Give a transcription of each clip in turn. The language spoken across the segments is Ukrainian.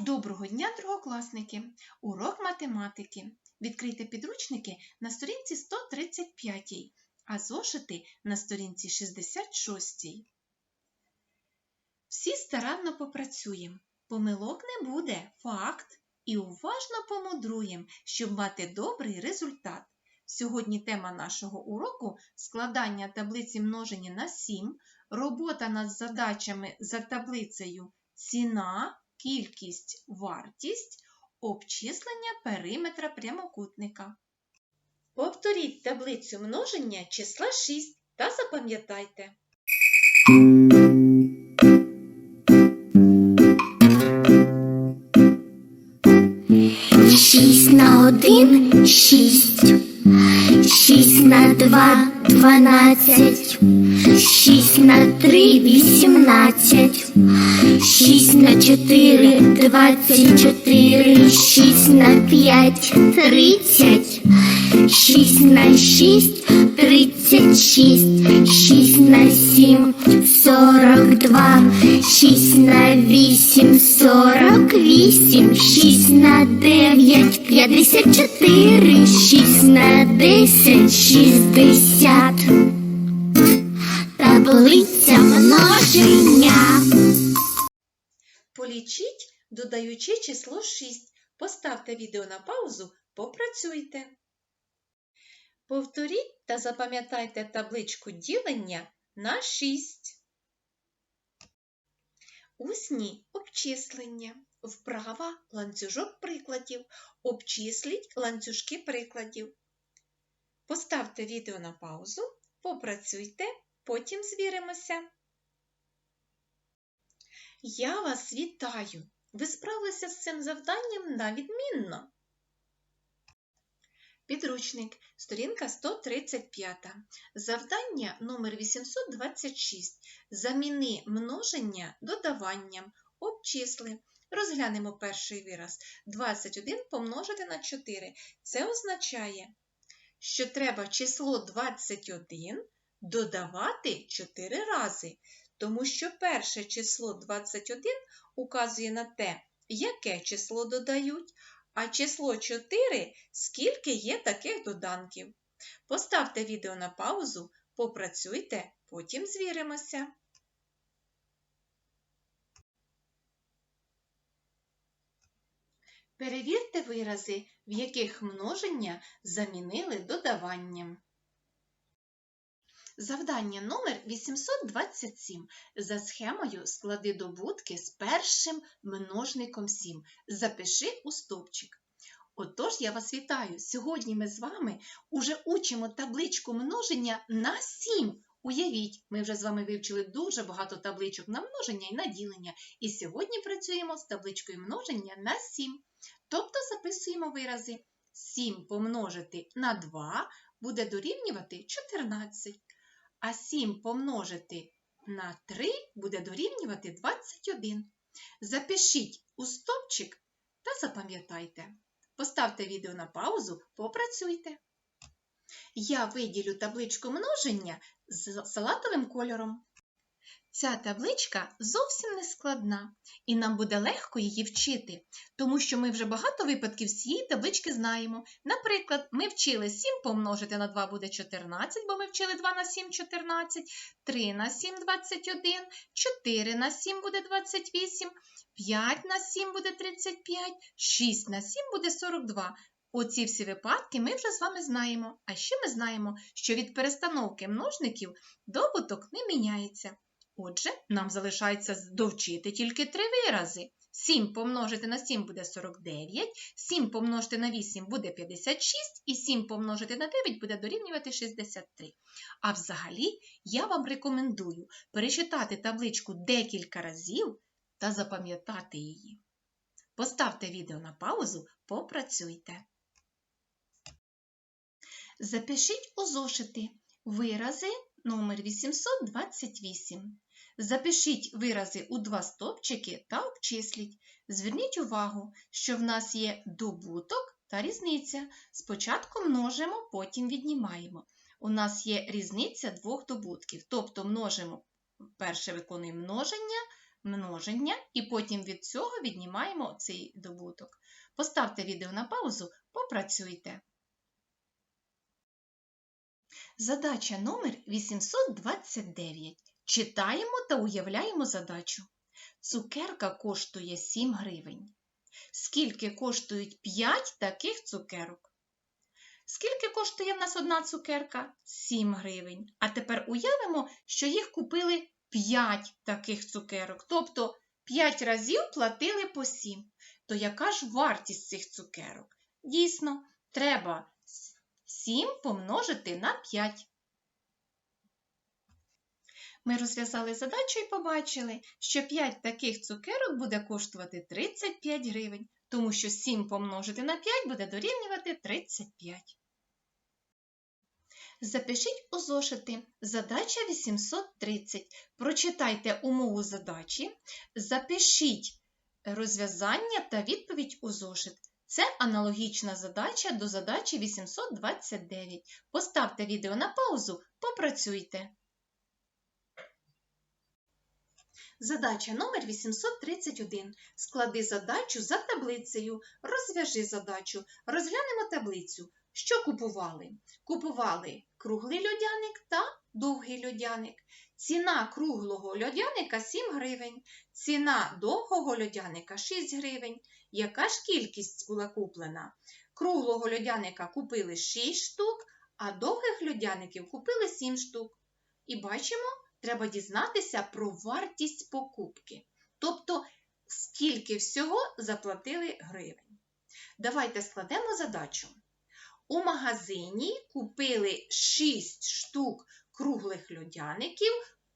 Доброго дня, другокласники! Урок математики. Відкрийте підручники на сторінці 135, а зошити на сторінці 66. Всі старанно попрацюємо. Помилок не буде, факт. І уважно помудруємо, щоб мати добрий результат. Сьогодні тема нашого уроку складання таблиці множення на 7, робота над задачами за таблицею ціна, кількість, вартість, обчислення периметра прямокутника. Повторіть таблицю множення числа 6 та запам'ятайте. Шість на один шість, шість на два дванадцять, шість на три вісімнадцять, шість на чотири двадцять чотири, шість на п'ять тридцять, шість на шість тридцять шість, шість на сім сорок два, шість на вісім сорок вісім, шість на дев'ять п'ятдесят чотири, шість на десять шістдесят. Таблиця множення. Полічіть, додаючи число 6. Поставте відео на паузу, попрацюйте. Повторіть та запам'ятайте табличку ділення на 6. Усні обчислення. Вправа ланцюжок прикладів. Обчисліть ланцюжки прикладів. Поставте відео на паузу, попрацюйте, потім звіримося. Я вас вітаю! Ви справилися з цим завданням на відмінно. Підручник, сторінка 135. Завдання номер 826. Заміни множення додаванням. Обчисли. Розглянемо перший вираз. 21 помножити на 4. Це означає, що треба число 21 додавати 4 рази, тому що перше число 21 указує на те, яке число додають, а число 4 скільки є таких доданків. Поставте відео на паузу, попрацюйте, потім звіримося. Перевірте вирази, в яких множення замінили додаванням. Завдання номер 827. За схемою склади добутки з першим множником 7. Запиши у стовпчик. Отож, я вас вітаю! Сьогодні ми з вами уже учимо табличку множення на 7. Уявіть, ми вже з вами вивчили дуже багато табличок на множення і на ділення. І сьогодні працюємо з табличкою множення на 7. Тобто записуємо вирази. 7 помножити на 2 буде дорівнювати 14. А 7 помножити на 3 буде дорівнювати 21. Запишіть у стопчик та запам'ятайте. Поставте відео на паузу, попрацюйте. Я виділю табличку множення з салатовим кольором. Ця табличка зовсім не складна, і нам буде легко її вчити, тому що ми вже багато випадків з цієї таблички знаємо. Наприклад, ми вчили 7 помножити на 2 буде 14, бо ми вчили 2 на 7 14, 3 на 7 21, 4 на 7 буде 28, 5 на 7 буде 35, 6 на 7 буде 42. Оці всі випадки ми вже з вами знаємо. А ще ми знаємо, що від перестановки множників добуток не міняється. Отже, нам залишається довчити тільки три вирази. 7 помножити на 7 буде 49, 7 помножити на 8 буде 56 і 7 помножити на 9 буде дорівнювати 63. А взагалі, я вам рекомендую перечитати табличку декілька разів та запам'ятати її. Поставте відео на паузу, попрацюйте. Запишіть у зошити вирази номер 828. Запишіть вирази у два стопчики та обчисліть. Зверніть увагу, що в нас є добуток та різниця. Спочатку множимо, потім віднімаємо. У нас є різниця двох добутків, тобто множимо, перше виконуємо множення, множення, і потім від цього віднімаємо цей добуток. Поставте відео на паузу, попрацюйте. Задача номер 829. Читаємо та уявляємо задачу. Цукерка коштує 7 гривень. Скільки коштують 5 таких цукерок? Скільки коштує в нас одна цукерка? 7 гривень. А тепер уявимо, що їх купили 5 таких цукерок. Тобто 5 разів платили по 7. То яка ж вартість цих цукерок? Дійсно, треба 7 помножити на 5. Ми розв'язали задачу і побачили, що 5 таких цукерок буде коштувати 35 гривень, тому що 7 помножити на 5 буде дорівнювати 35. Запишіть у зошити задача 830. Прочитайте умову задачі, запишіть розв'язання та відповідь у зошит. Це аналогічна задача до задачі 829. Поставте відео на паузу, попрацюйте. Задача номер 831. Склади задачу за таблицею. Розв'яжи задачу. Розглянемо таблицю. Що купували? Купували круглий льодяник та довгий льодяник. Ціна круглого льодяника 7 гривень. Ціна довгого льодяника 6 гривень. Яка ж кількість була куплена? Круглого льодяника купили 6 штук, а довгих льодяників купили 7 штук. І бачимо, треба дізнатися про вартість покупки. Тобто, скільки всього заплатили гривень. Давайте складемо задачу. У магазині купили 6 штук круглих льодяників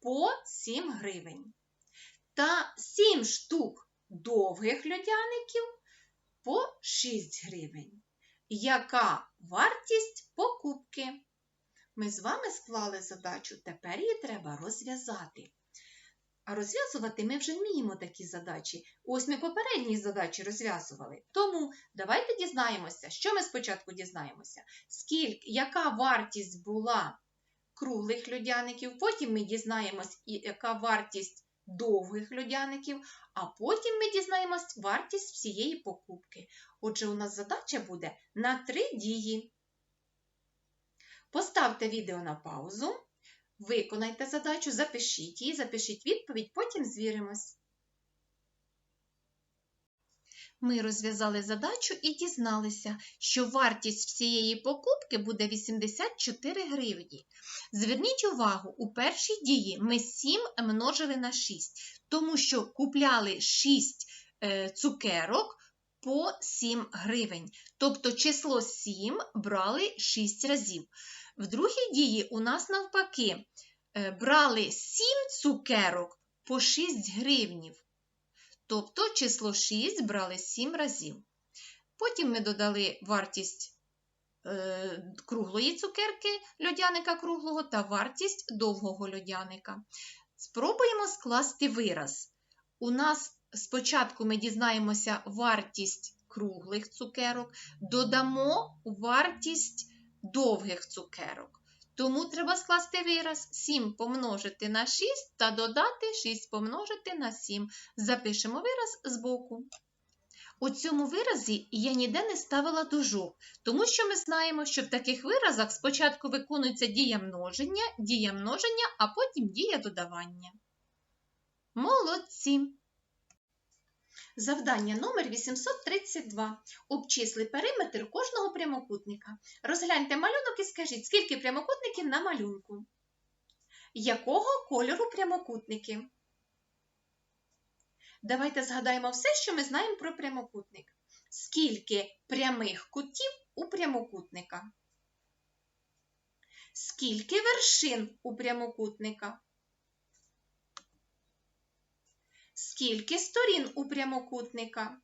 по 7 гривень. Та 7 штук довгих льодяників по 6 гривень. Яка вартість покупки? Ми з вами склали задачу, тепер її треба розв'язати. А розв'язувати ми вже вміємо такі задачі. Ось ми попередні задачі розв'язували. Тому давайте дізнаємося, що ми спочатку дізнаємося, скільки, яка вартість була круглих льодяників, потім ми дізнаємось, яка вартість довгих льодяників, а потім ми дізнаємось вартість всієї покупки. Отже, у нас задача буде на три дії. Поставте відео на паузу. Виконайте задачу, запишіть її, запишіть відповідь, потім звіримось. Ми розв'язали задачу і дізналися, що вартість всієї покупки буде 84 гривні. Зверніть увагу, у першій дії ми 7 множили на 6, тому що купляли 6 е, цукерок по 7 гривень. Тобто число 7 брали 6 разів. В другій дії у нас навпаки е, брали 7 цукерок по 6 гривнів. Тобто число 6 брали 7 разів. Потім ми додали вартість е, круглої цукерки льодяника круглого та вартість довгого льодяника. Спробуємо скласти вираз. У нас спочатку ми дізнаємося вартість круглих цукерок, додамо вартість довгих цукерок. Тому треба скласти вираз 7 помножити на 6 та додати 6 помножити на 7. Запишемо вираз збоку. У цьому виразі я ніде не ставила дужок, тому що ми знаємо, що в таких виразах спочатку виконується дія множення, дія множення, а потім дія додавання. Молодці! Завдання номер 832. Обчисли периметр кожного прямокутника. Розгляньте малюнок і скажіть, скільки прямокутників на малюнку. Якого кольору прямокутники? Давайте згадаємо все, що ми знаємо про прямокутник. Скільки прямих кутів у прямокутника? Скільки вершин у прямокутника? Скільки сторін у прямокутника?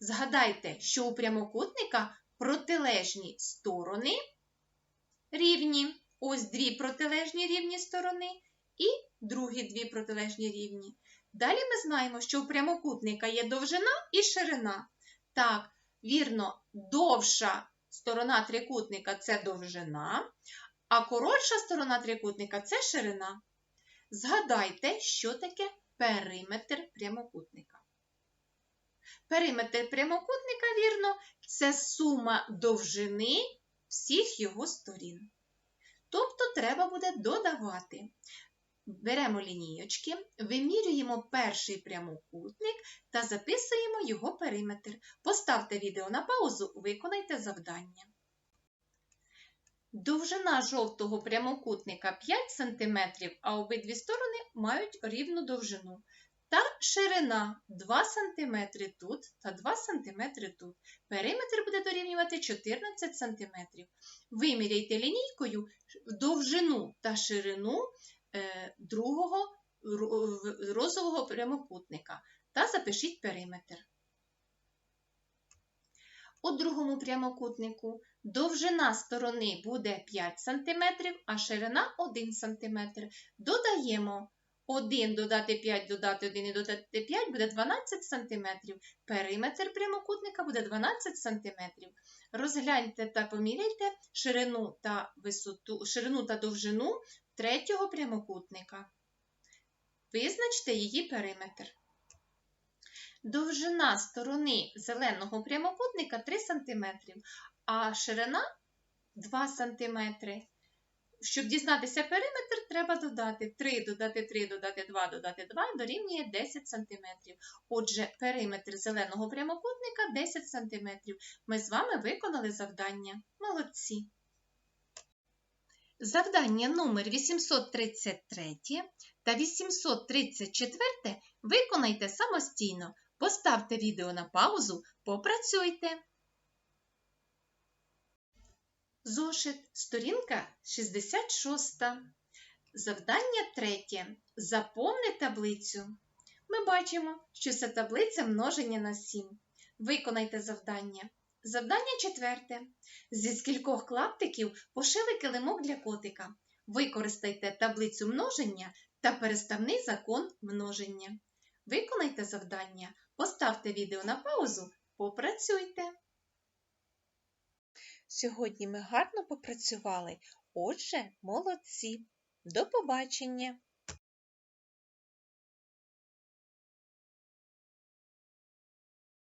Згадайте, що у прямокутника протилежні сторони рівні. Ось дві протилежні рівні сторони і другі дві протилежні рівні. Далі ми знаємо, що у прямокутника є довжина і ширина. Так, вірно, довша сторона трикутника це довжина, а коротша сторона трикутника це ширина. Згадайте, що таке периметр прямокутника. Периметр прямокутника, вірно, це сума довжини всіх його сторін. Тобто треба буде додавати. Беремо лінієчки, вимірюємо перший прямокутник та записуємо його периметр. Поставте відео на паузу, виконайте завдання. Довжина жовтого прямокутника 5 см, а обидві сторони мають рівну довжину. Та ширина 2 см тут та 2 см тут. Периметр буде дорівнювати 14 см. Виміряйте лінійкою довжину та ширину е, другого розового прямокутника та запишіть периметр. У другому прямокутнику довжина сторони буде 5 см, а ширина 1 см. Додаємо 1 додати 5, додати 1 і додати 5 буде 12 см. Периметр прямокутника буде 12 см. Розгляньте та поміряйте ширину та висоту, ширину та довжину третього прямокутника. Визначте її периметр. Довжина сторони зеленого прямокутника 3 см, а ширина 2 см. Щоб дізнатися периметр, треба додати 3, додати 3, додати 2, додати 2 дорівнює 10 см. Отже, периметр зеленого прямокутника 10 см. Ми з вами виконали завдання. Молодці! Завдання номер 833 та 834 виконайте самостійно. Поставте відео на паузу, попрацюйте. Зошит, сторінка 66. Завдання третє. Заповни таблицю. Ми бачимо, що це таблиця множення на 7. Виконайте завдання. Завдання четверте. Зі скількох клаптиків пошили килимок для котика. Використайте таблицю множення та переставний закон множення. Виконайте завдання. Поставте відео на паузу, попрацюйте. Сьогодні ми гарно попрацювали. Отже, молодці. До побачення!